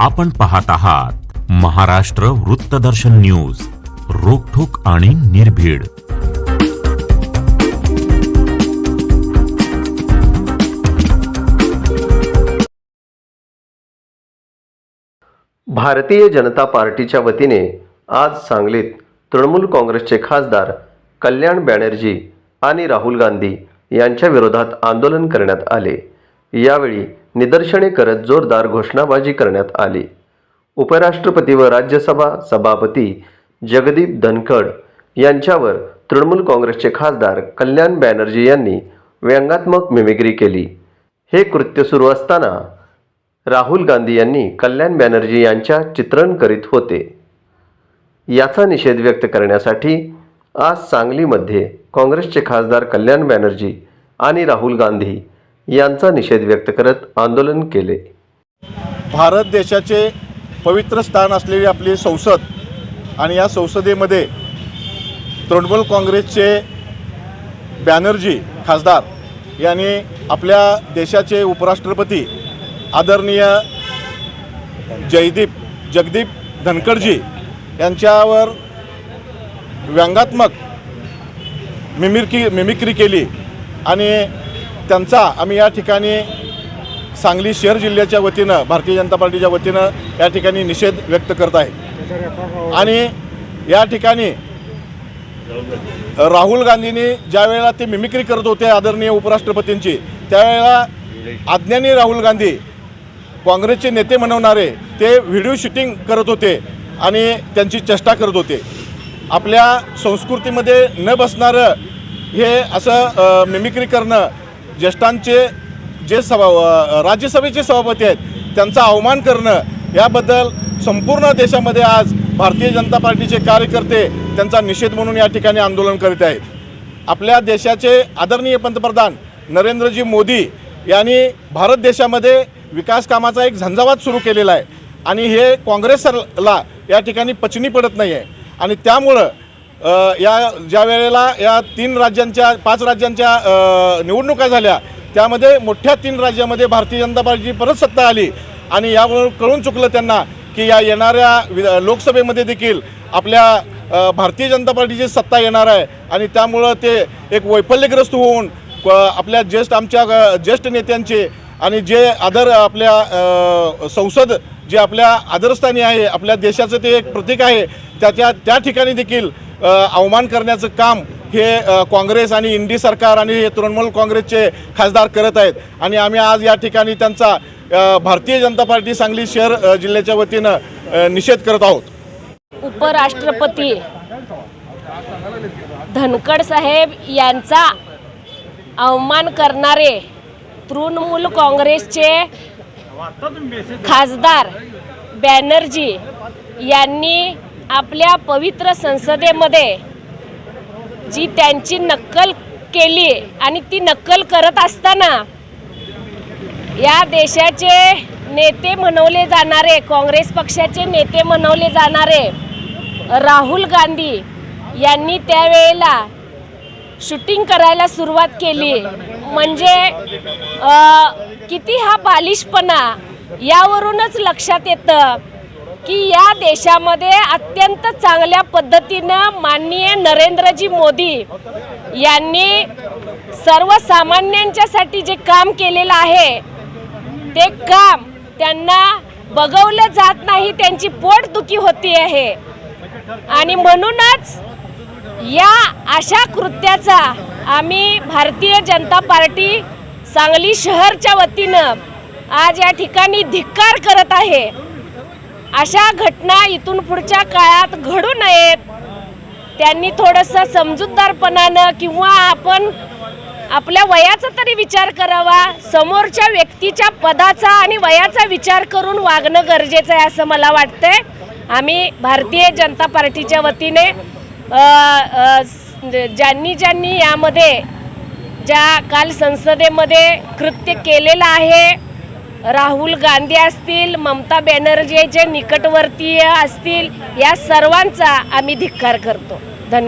आपण पाहत आहात महाराष्ट्र वृत्तदर्शन न्यूज रोखोक आणि निर्भीड. भारतीय जनता पार्टीच्या वतीने आज सांगलीत तृणमूल काँग्रेसचे खासदार कल्याण बॅनर्जी आणि राहुल गांधी यांच्या विरोधात आंदोलन करण्यात आले. यावेळी निदर्शने करत जोरदार घोषणाबाजी करण्यात आली. उपराष्ट्रपती व राज्यसभा सभापती जगदीप धनखड यांच्यावर तृणमूल काँग्रेसचे खासदार कल्याण बॅनर्जी यांनी व्यंगात्मक मिमिक्री केली. हे कृत्य सुरू असताना राहुल गांधी यांनी कल्याण बॅनर्जी यांच्या चित्रण करीत होते. याचा निषेध व्यक्त करण्यासाठी आज सांगलीमध्ये काँग्रेसचे खासदार कल्याण बॅनर्जी आणि राहुल गांधी यांचा निषेध व्यक्त करत आंदोलन केले. भारत देशाचे पवित्र स्थान असलेली आपली संसद आणि या संसदेमध्ये तृणमूल काँग्रेसचे बॅनर्जी खासदार यांनी आपल्या देशाचे उपराष्ट्रपती आदरणीय जयदीप जगदीप धनखडजी यांच्यावर व्यंगात्मक मिमिरकी मिमिक्री केली आणि त्यांचा आम्ही या ठिकाणी सांगली शहर जिल्ह्याच्या वतीनं भारतीय जनता पार्टीच्या वतीनं या ठिकाणी निषेध व्यक्त करत आहे. आणि या ठिकाणी राहुल गांधींनी ज्यावेळेला ते मिमिक्री करत होते आदरणीय उपराष्ट्रपतींची त्यावेळेला आज्ञानी राहुल गांधी काँग्रेसचे नेते म्हणवणारे ते व्हिडिओ शूटिंग करत होते आणि त्यांची चेष्टा करत होते. आपल्या संस्कृतीमध्ये न बसणारं हे असं मिमिक्री करणं ज्येष्ठांचे जे सभा राज्यसभेचे सभापती आहेत त्यांचा अवमान करणं याबद्दल संपूर्ण देशामध्ये आज भारतीय जनता पार्टीचे कार्यकर्ते त्यांचा निषेध म्हणून या ठिकाणी आंदोलन करीत आहेत. आपल्या देशाचे आदरणीय पंतप्रधान नरेंद्रजी मोदी यांनी भारत देशामध्ये विकास कामाचा एक झंझावात सुरू केलेला आहे आणि हे काँग्रेसला या ठिकाणी पचनी पडत नाही आहे आणि त्यामुळं या ज्या वेळेला या तीन राज्यांच्या पाच राज्यांच्या निवडणुका झाल्या त्यामध्ये मोठ्या तीन राज्यामध्ये भारतीय जनता पार्टीची परत सत्ता आली. आणि यावर कळून चुकलं त्यांना की या येणाऱ्या वि- लोकसभेमध्ये देखील आपल्या भारतीय जनता पार्टीची सत्ता येणार आहे. आणि त्यामुळं ते एक वैफल्यग्रस्त होऊन आपल्या ज्येष्ठ आमच्या ज्येष्ठ नेत्यांचे आणि जे आदर आपल्या संसद जे आपल्या आदरस्थानी आहे आपल्या देशाचं ते एक प्रतीक आहे त्याच्या त्या ठिकाणी देखील अवमान करण्याचं काम हे काँग्रेस आणि इंडी सरकार आणि हे तृणमूल काँग्रेसचे खासदार करत आहेत. आणि आम्ही आज या ठिकाणी त्यांचा भारतीय जनता पार्टी सांगली शहर जिल्ह्याच्या वतीनं निषेध करत आहोत. उपराष्ट्रपती धनखड साहेब यांचा अवमान करणारे तृणमूल काँग्रेसचे खासदार बॅनर्जी यांनी आपल्या पवित्र संसदेमध्ये जी त्यांची नक्कल केली आणि ती नक्कल करत असताना या देशाचे नेते म्हणवले जाणारे काँग्रेस पक्षाचे नेते म्हणवले जाणारे राहुल गांधी यांनी त्यावेळेला शूटिंग करायला सुरुवात केली. म्हणजे किती हा बालिशपणा यावरूनच लक्षात येतं. की या देशामध्ये अत्यंत चांगल्या पद्धतीनं माननीय नरेंद्रजी मोदी यांनी सर्वसामान्यांच्यासाठी जे काम केलेलं आहे ते काम त्यांना बघवलं जात नाही त्यांची पोटदुखी होती आहे. आणि म्हणूनच या अशा कृत्याचा आम्ही भारतीय जनता पार्टी सांगली शहरच्या वतीनं आज या ठिकाणी धिक्कार करत आहे. अशा घटना इथून पुढच्या काळात घडू नयेत. त्यांनी थोडंसं समजूतदारपणानं किंवा आपण आपल्या वयाचा तरी विचार करावा समोरच्या व्यक्तीच्या पदाचा आणि वयाचा विचार करून वागणं गरजेचं आहे असं मला वाटतंय. आम्ही भारतीय जनता पार्टीच्या वतीने ज्यांनी ज्यांनी यामध्ये ज्या काल संसदेमध्ये कृत्य केलेलं आहे राहुल गांधी असतील ममता बॅनर्जी जे निकटवर्तीय असतील या सर्वांचा आम्ही धिक्कार करतो. धन्यवाद.